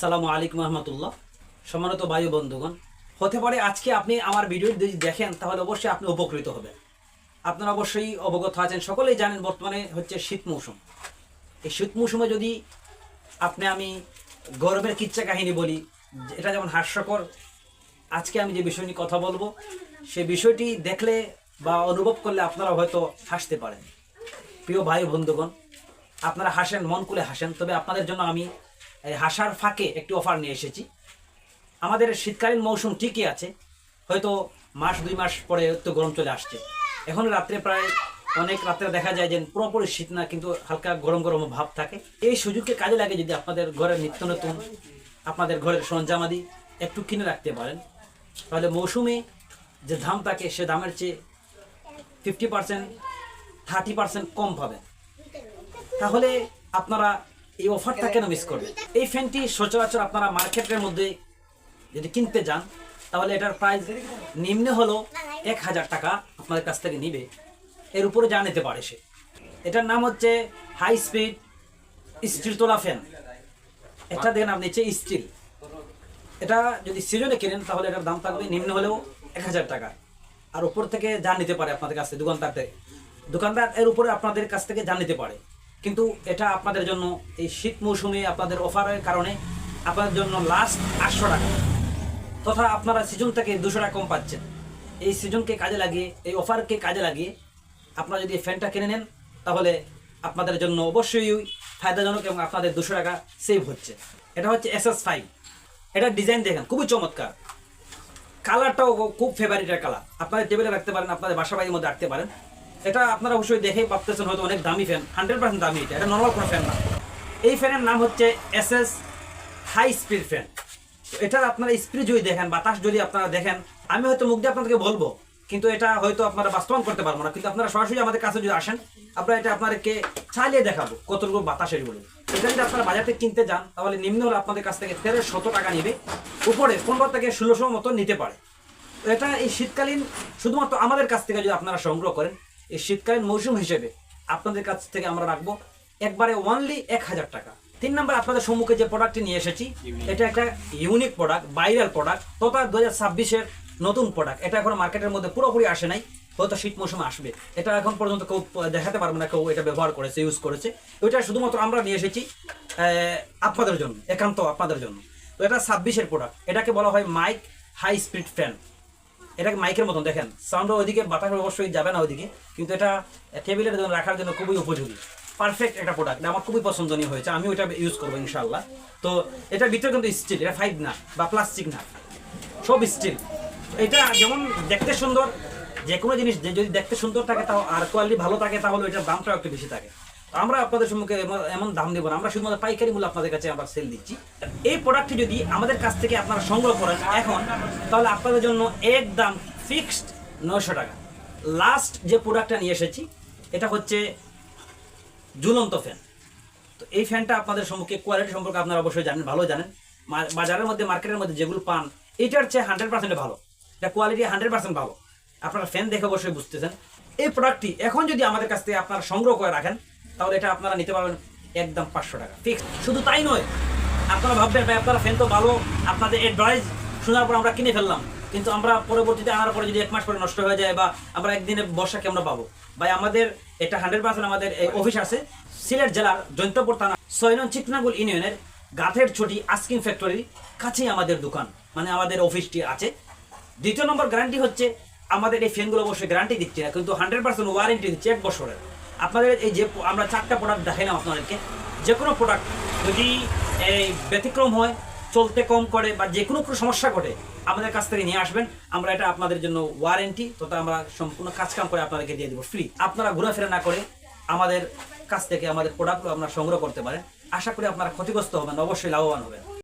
আসসালামু আলাইকুম রহমতুল্লাহ। সম্মানিত বায়ু বন্ধুগণ, হতে পারে আজকে আপনি আমার ভিডিও যদি দেখেন, তাহলে অবশ্যই আপনি উপকৃত হবেন। আপনারা অবশ্যই অবগত আছেন, সকলেই জানেন বর্তমানে হচ্ছে শীত মৌসুম। এই শীত মৌসুমে যদি আপনি আমি গর্বের কিচ্ছা কাহিনী বলি, এটা যেমন হাস্যকর, আজকে আমি যে বিষয় নিয়ে কথা বলব, সে বিষয়টি দেখলে বা অনুভব করলে আপনারা হয়তো হাসতে পারেন। প্রিয় ভাই বন্ধুগণ, আপনারা হাসেন, মন খুলে হাসেন, তবে আপনাদের জন্য আমি হাসার ফাঁকে একটি অফার নিয়ে এসেছি। আমাদের শীতকালীন মৌসুম ঠিকই আছে, হয়তো মাস, দুই মাস পরে তো গরম চলে আসছে। এখন রাত্রে প্রায় অনেক রাত্রে দেখা যায় যে পুরোপুরি শীত না, কিন্তু হালকা গরম গরম ভাব থাকে। এই সুযোগকে কাজে লাগে যদি আপনাদের ঘরের নিত্য নতুন, আপনাদের ঘরের সরঞ্জামাদি একটু কিনে রাখতে পারেন, তাহলে মৌসুমে যে দাম থাকে সে দামের চেয়ে ফিফটি পার্সেন্ট থার্টি পার্সেন্ট কম পাবেন। তাহলে আপনারা এই অফারটা কেন মিস করবেন এই ফ্যানটি সচরাচর আপনারা মার্কেটের মধ্যে যদি কিনতে যান, তাহলে এটার প্রাইস নিম্ন হলো এক হাজার টাকা আপনাদের কাছ থেকে নিবে। এর উপরে যা নিতে পারে সে। এটার নাম হচ্ছে হাই স্পিড স্টিল তোলা ফ্যান এটা দেখেন আপনি হচ্ছে স্টিল এটা যদি সিজনে কেনেন, তাহলে এটার দাম থাকবে নিম্ন হলেও এক হাজার টাকা। আর উপর থেকে যা নিতে পারে আপনাদের কাছ থেকে দোকানদার থেকে দোকানদার এর উপরে আপনাদের কাছ থেকে যা নিতে পারে। কিন্তু এটা আপনাদের জন্য এই শীত মৌসুমে আপনাদের অফারের কারণে আপনাদের জন্য লাস্ট আটশো টাকা। তথা আপনারা সিজন থেকে দুশো টাকা কম পাচ্ছেন। এই সিজনকে কাজে লাগিয়ে, এই অফারকে কাজে লাগিয়ে আপনারা যদি ফ্যানটা কিনে নেন, তাহলে আপনাদের জন্য অবশ্যই ফায়দাজনক এবং আপনাদের দুশো টাকা সেভ হচ্ছে। এটা হচ্ছে এস এস ফাইভ এটার ডিজাইন দেখেন, খুবই চমৎকার। কালারটাও খুব ফেভারিটের কালার আপনাদের টেবিলে রাখতে পারেন, আপনাদের বাসা বাড়ির মধ্যে রাখতে পারেন। এটা আপনারা অবশ্যই দেখেই ভাবতেছেন হয়তো অনেক দামি ফ্যান হান্ড্রেড পার্সেন্ট দামি এটা। এটা নর্মাল কোনো ফ্যান না। এই ফ্যানের নাম হচ্ছে S S high speed fan এটার আপনারা স্পিড যদি দেখেন, বাতাস যদি আপনারা দেখেন, আমি হয়তো মুখ দিয়ে আপনাদেরকে বলব, কিন্তু এটা হয়তো আপনারা বাস্তবায়ন করতে পারব না। কিন্তু আপনারা সরাসরি আমাদের কাছে যদি আসেন, আমরা এটা আপনাদেরকে চালিয়ে দেখাবো কতটুকু বাতাস এর বলে। এটা যদি আপনারা বাজার থেকে কিনতে যান, তাহলে নিম্ন হলে আপনাদের কাছ থেকে তেরো শত টাকা নেবে। উপরে পনেরো থেকে ষোলোশো মতো নিতে পারে। এটা এই শীতকালীন, শুধুমাত্র আমাদের কাছ থেকে যদি আপনারা সংগ্রহ করেন এই শীতকালীন মৌসুম হিসেবে আপনাদের কাছ থেকে আমরা রাখব একবারে ওনলি এক হাজার টাকা। তিন নম্বর আপনাদের সম্মুখে যে প্রোডাক্টটি নিয়ে এসেছি এটা একটা ইউনিক প্রোডাক্ট ভাইরাল প্রোডাক্ট তথা দু হাজার ছাব্বিশের নতুন প্রোডাক্ট এটা এখন মার্কেটের মধ্যে পুরোপুরি আসে নাই হয়তো শীত মৌসুমে আসবে। এটা এখন পর্যন্ত কেউ দেখাতে পারবে না কেউ এটা ব্যবহার করেছে ইউজ করেছে। ওইটা শুধুমাত্র আমরা নিয়ে এসেছি আহ, আপনাদের জন্য একান্ত আপনাদের জন্য। তো এটা ছাব্বিশের প্রোডাক্ট এটাকে বলা হয় মাইক হাই স্পিড ফ্যান এটাকে মাইকের মতন, দেখেন। সাউন্ড ওইদিকে, বাতাস অবশ্যই যাবে না ওইদিকে, কিন্তু এটা টেবিলের জন্য রাখার জন্য খুবই উপযোগী। পারফেক্ট একটা প্রোডাক্ট আমার খুবই পছন্দনীয় হয়েছে, আমি ওইটা ইউজ করব ইনশাল্লাহ তো এটার ভিতরে কিন্তু স্টিল এটা ফাইভ না, বা প্লাস্টিক না, সব স্টিল এটা যেমন দেখতে সুন্দর যে কোনো জিনিস যদি দেখতে সুন্দর থাকে, তাও আর কোয়ালিটি ভালো থাকে, তাহলে এটার দামটাও একটু বেশি থাকে। আমরা আপনাদের সম্মুখে এমন- দাম দেবো না। আমরা শুধুমাত্র পাইকারি মূল্য আপনাদের কাছে আমরা সেল দিচ্ছি। এই প্রোডাক্টটি যদি আমাদের কাছ থেকে আপনারা সংগ্রহ করেন এখন, তাহলে আপনাদের জন্য একদম ফিক্সড নয়শো টাকা। লাস্ট যে প্রোডাক্টটা নিয়ে এসেছি, এটা হচ্ছে ঝুলন্ত ফ্যান তো এই ফ্যানটা আপনাদের সম্মুখে কোয়ালিটি সম্পর্কে আপনারা অবশ্যই জানেন, ভালো জানেন। বাজারের মধ্যে মার্কেটের মধ্যে যেগুলো পান, এটার চেয়ে হান্ড্রেড পার্সেন্ট ভালো। এটা কোয়ালিটি হান্ড্রেড পার্সেন্ট ভালো। আপনারা ফ্যান দেখে অবশ্যই বুঝতেছেন। এই প্রোডাক্টটি এখন যদি আমাদের কাছ থেকে আপনারা সংগ্রহ করে রাখেন তাহলে এটা আপনারা নিতে পারবেন একদম পাঁচশো টাকা। ফিক্স শুধু তাই নয়, আপনারা ভাববেন ভাই, আপনারা ফ্যান তো ভালো, আপনাদের অ্যাডভাইস শোনার পর আমরা কিনে ফেললাম। কিন্তু আমরা পরবর্তীতে আনার পরে যদি এক মাস পরে নষ্ট হয়ে যায় বা আমরা একদিনে বর্ষাকে আমরা পাবো। ভাই, আমাদের এটা হান্ড্রেড পার্সেন্ট আমাদের অফিস আছে, সিলেট জেলার জৈন্তপুর থানা, ছয় নং চিকনাগুল ইউনিয়নের গাথের ছুটি আস্কিং ফ্যাক্টরির কাছেই আমাদের দোকান মানে আমাদের অফিসটি আছে। দ্বিতীয় নম্বর গ্যারান্টি হচ্ছে, আমাদের এই ফ্যানগুলো অবশ্যই গ্যারান্টি দিচ্ছে না, কিন্তু হান্ড্রেড পার্সেন্ট ওয়ারেন্টি দিচ্ছে এক বছরের। আপনাদের এই যে আমরা চারটা প্রোডাক্ট দেখাইলাম আপনাদেরকে। যে কোনো প্রোডাক্ট যদি এই ব্যতিক্রম হয়, চলতে কম করে বা যে কোনো সমস্যা ঘটে, আমাদের কাছ থেকে নিয়ে আসবেন। আমরা এটা আপনাদের জন্য ওয়ারেন্টি তথা আমরা সম্পূর্ণ কাজ কাম করে আপনাদেরকে দিয়ে দেবো ফ্রি আপনারা ঘোরাফেরা না করে আমাদের কাছ থেকে আমাদের প্রোডাক্টগুলো আপনারা সংগ্রহ করতে পারেন। আশা করি আপনারা ক্ষতিগ্রস্ত হবেন, অবশ্যই লাভবান হবেন।